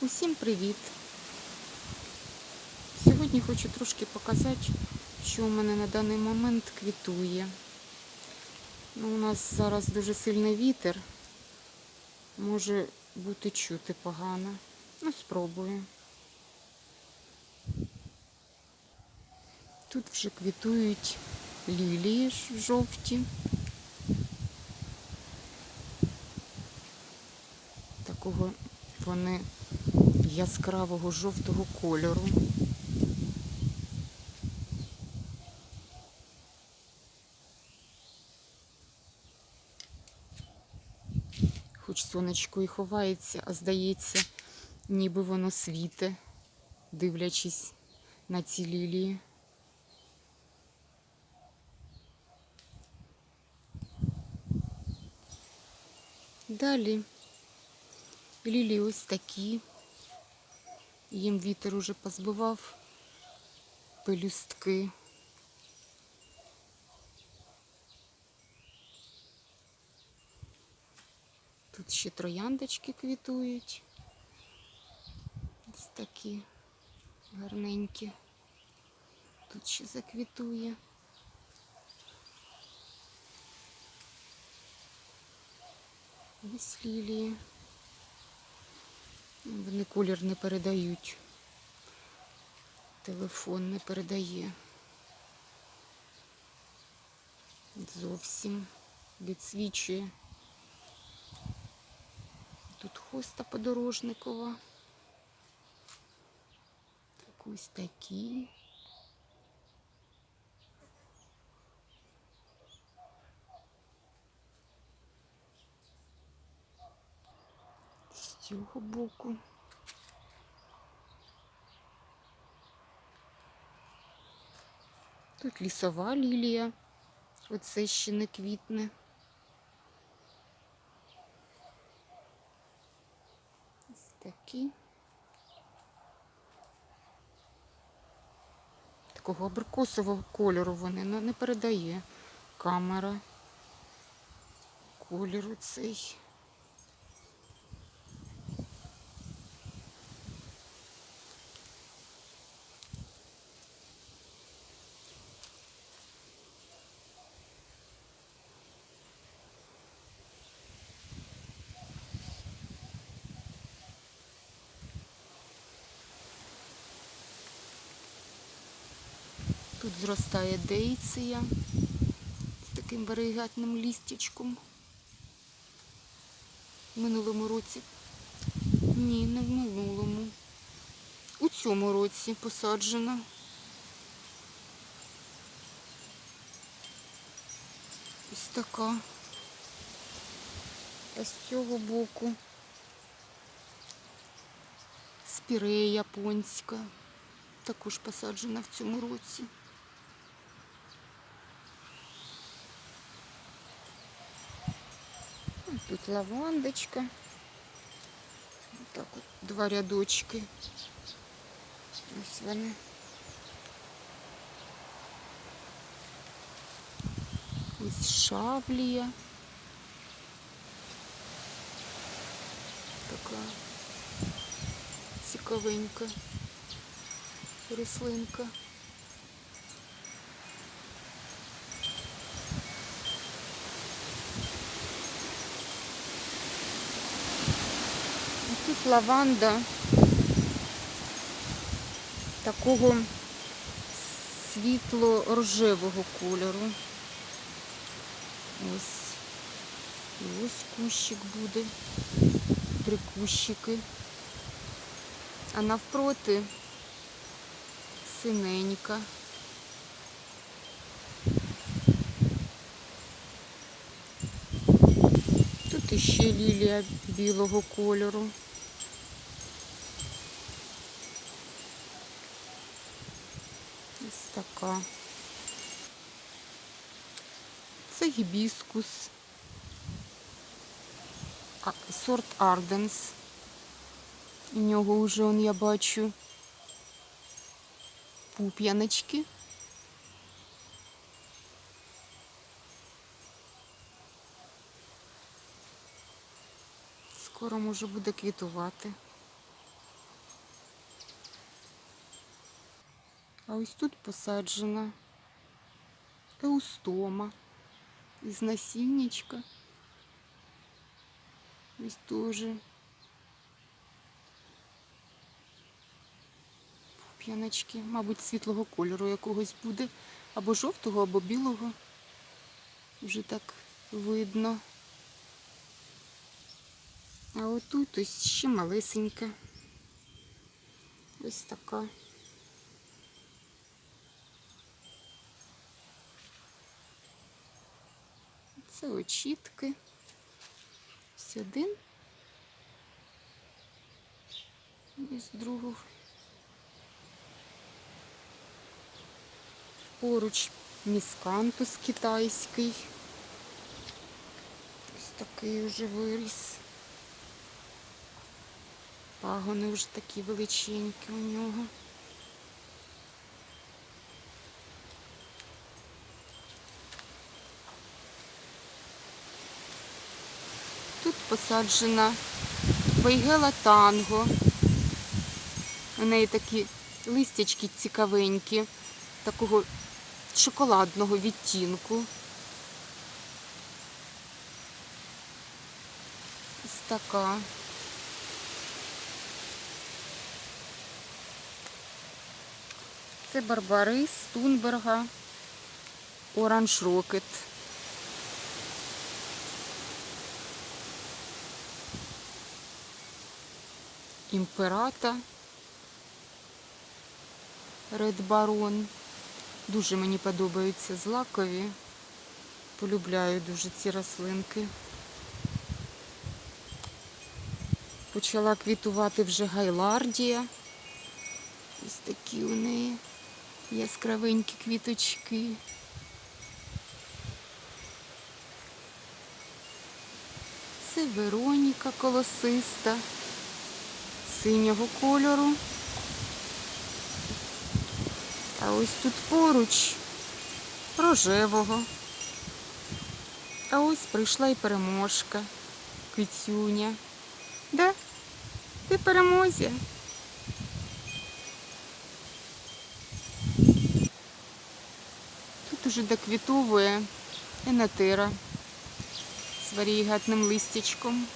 Усім привіт! Сьогодні хочу трошки показати, що у мене на даний момент квітує. Ну, у нас зараз дуже сильний вітер. Може бути чути погано. Ну, спробую. Тут вже квітують лілії жовті. Такого вони яскравого жовтого кольору. Хоч сонечко і ховається, а здається, ніби воно світе, дивлячись на ці лілії. Далі лілії ось такі. Їм вітер уже позбивав пелюстки. Тут ще трояндочки квітують. Ось такі гарненькі. Тут ще заквітує. Ось лілії. Вони колір не передають. Телефон не передає. Зовсім відсвічує. Тут хоста подорожникова. Ось такі. З цього боку. Тут лісова лілія. Оце ще не квітне. Ось такі. Такого абрикосового кольору вони ну, не передає камера. Кольору цей. Тут зростає дейція з таким варігатним лістячком. В минулому році. Ні, не в минулому. У цьому році посаджена. Ось така. А з цього боку спірея японська. Також посаджена в цьому році. Тут лавандочка. Так от два рядочки. Ось вони. Ось шавлія. Така цікавенька рослинка. І Тут лаванда такого світло-рожевого кольору. Ось. Ось кущик буде. Три кущики. А навпроти синенька. Тут іще лілія білого кольору. Ось така. Це гібіскус. Сорт Арденс. У нього вже он, я бачу пуп'яночки. Скоро може буде квітувати. А ось тут посаджена еустома із насіннячка. Ось теж п'яночки, мабуть, світлого кольору якогось буде. Або жовтого, або білого. Вже так видно. А отут ось ще малесенька. Ось така. Це очітки. Ось один. Ось другого. Поруч міскантус китайський. Ось такий вже виріс. Пагони вже такі величенькі у нього. Тут посаджена вейгела танго. У неї такі листячки цікавенькі, такого шоколадного відтінку. Ось така. Це Барбарис Тунберга Оранж Рокет. Імперата Ред Барон. Дуже мені подобаються злакові. Полюбляю дуже ці рослинки. Почала квітувати вже гайлардія. Ось такі у неї яскравенькі квіточки. Це Вероніка колосиста синього кольору. А ось тут поруч рожевого. А ось прийшла і переможка. Кицюня. Да? Ти перемозі. Тут уже доквітовує енотера з варігатним листячком.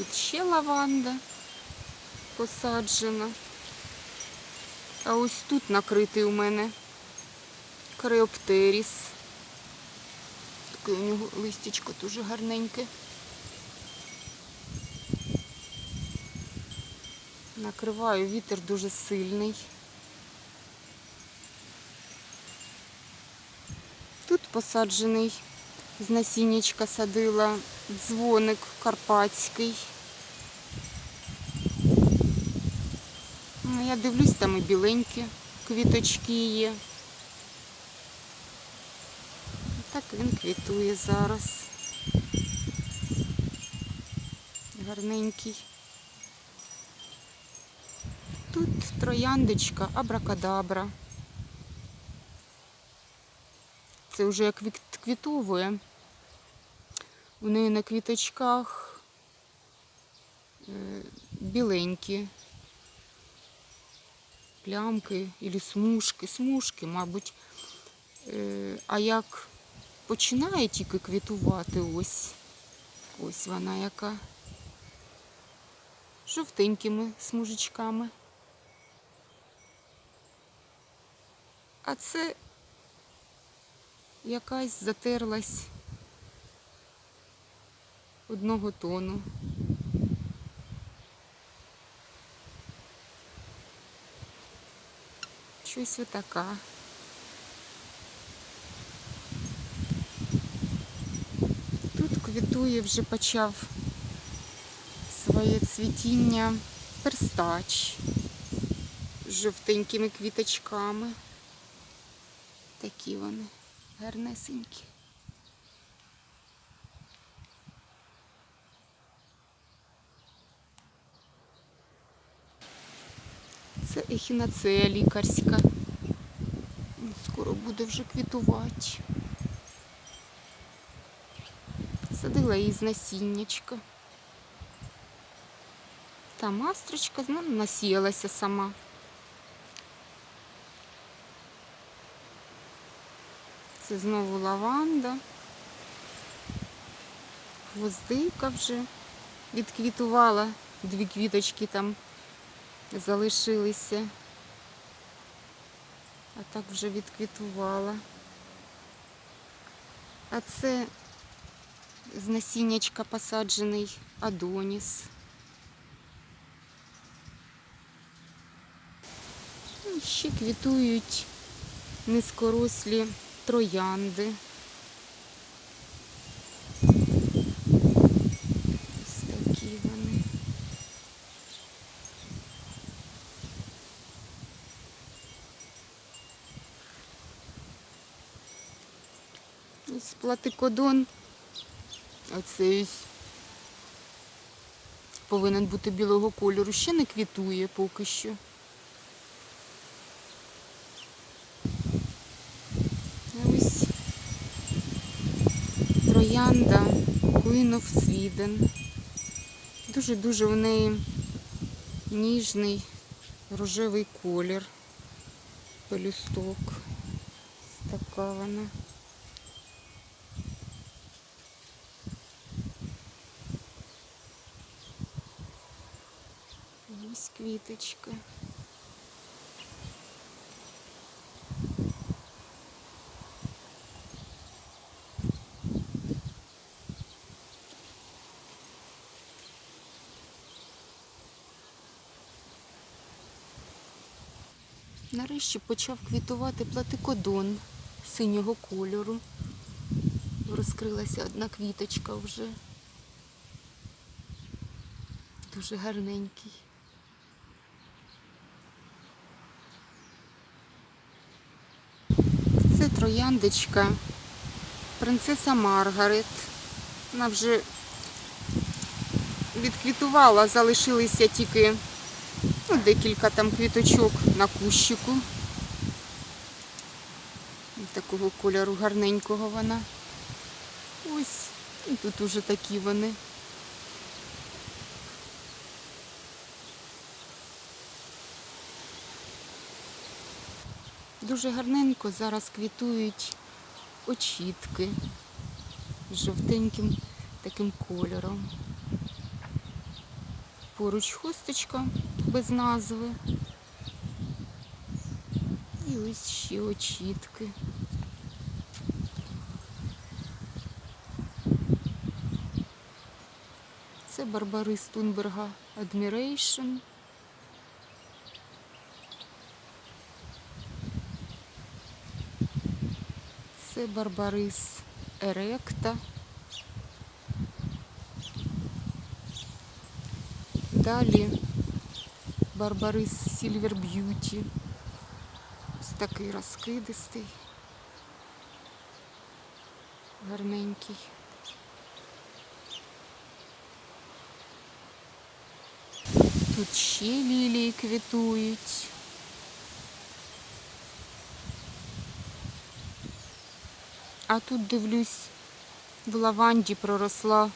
Тут ще лаванда посаджена. А ось тут накритий у мене креоптеріс. Таке у нього листячко дуже гарненьке. Накриваю, вітер дуже сильний. Тут посаджений з насіннячка садила дзвоник карпатський. Я дивлюсь, там і біленькі квіточки є. Так він квітує зараз. Гарненький. Тут трояндочка абракадабра. Це вже як квітовує. У неї на квіточках е, біленькі плямки або смужки, смужки, мабуть. Е, А як починає тільки квітувати, ось, ось вона яка жовтенькими смужечками. А це якась затерлась одного тону. Щось отака. Тут квітує вже почав своє цвітіння перстач з жовтенькими квіточками. Такі вони гарнесенькі. Це ехінацея лікарська. Скоро буде вже квітувати. Посадила її з насіннячка. Та мастрочка ну, насіялася сама. Це знову лаванда. Гвоздика вже відквітувала. Дві квіточки там залишилися. А так вже відквітувала. А це з насіннячка посаджений Адоніс. І Ще квітують низькорослі троянди. Ось такі вони. Ось платикодон. Оцей повинен бути білого кольору. Ще не квітує поки що. Ось троянда Queen Sweden. Дуже-дуже в неї ніжний рожевий колір. Пелюсток. Така вона. Ось. Нарешті почав квітувати платикодон синього кольору. Розкрилася одна квіточка вже. Дуже гарненький. Це трояндочка принцеса Маргарет. Вона вже відквітувала, залишилися тільки ну, декілька там квіточок на кущику. Такого кольору гарненького вона. Ось, і тут уже такі вони. Дуже гарненько зараз квітують очітки з жовтеньким таким кольором. Поруч хусточка без назви. І ось ще очітки. Це Барбарис Тунберга Admiration. Це Барбарис Еректа. Далі Барбарис Silver Beauty. Ось такий розкидистий. Гарненький. Тут ще лілії квітують. А тут дивлюсь, в лаванді проросла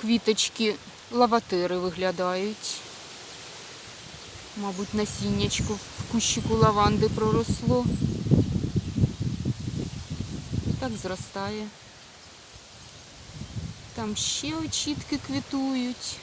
квіточки, лаватери виглядають. Мабуть, насіннячко в кущику лаванди проросло. Так зростає. Там ще очітки квітують.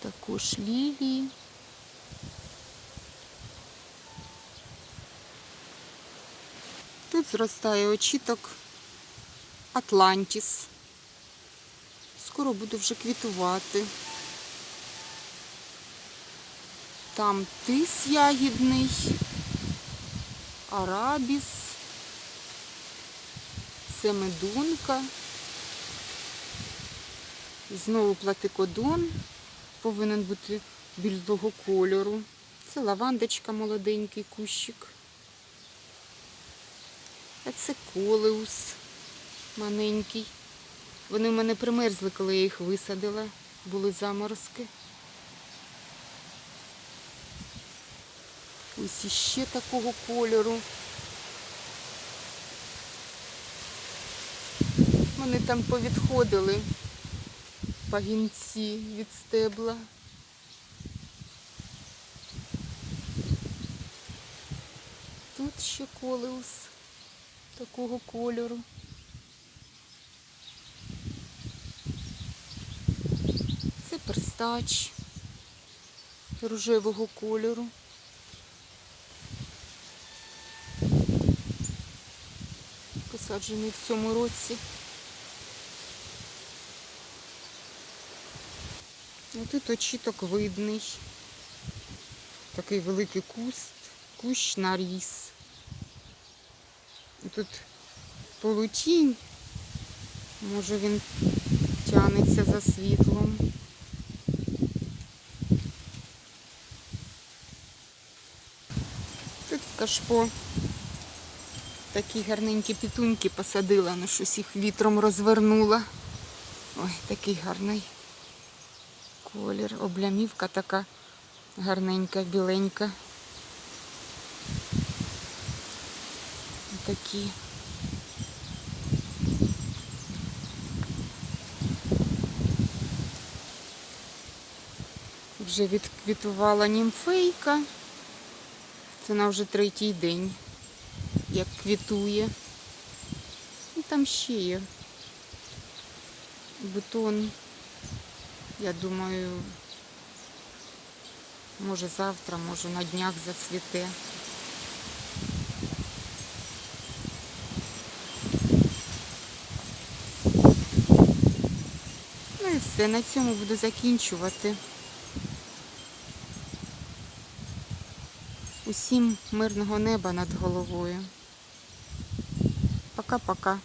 Також лілії. Зростає очіток Атлантіс. Скоро буде вже квітувати. Там тис ягідний, арабіс, це медунка. Знову платикодон повинен бути білого кольору. Це лавандочка молоденький кущик. А це колеус маленький. Вони в мене примерзли, коли я їх висадила. Були заморозки. Ось іще такого кольору. Вони там повідходили пагінці від стебла. Тут ще колеус такого кольору. Це перстач рожевого кольору. Посаджений в цьому році. Ну, Тут очіток видний. Такий великий куст, кущ наріс. Тут полутінь. Може він тягнеться за світлом. Тут кашпо. Такі гарненькі пітуньки посадила, ну щось їх вітром розвернула. Ой, такий гарний колір. Облямівка така гарненька, біленька. Такі. Вже відквітувала німфейка. Це на вже третій день, як квітує. І там ще є бутон. Я думаю, може завтра, може на днях зацвіте. Ну і все, на цьому буду закінчувати. Усім мирного неба над головою. Пока-пока.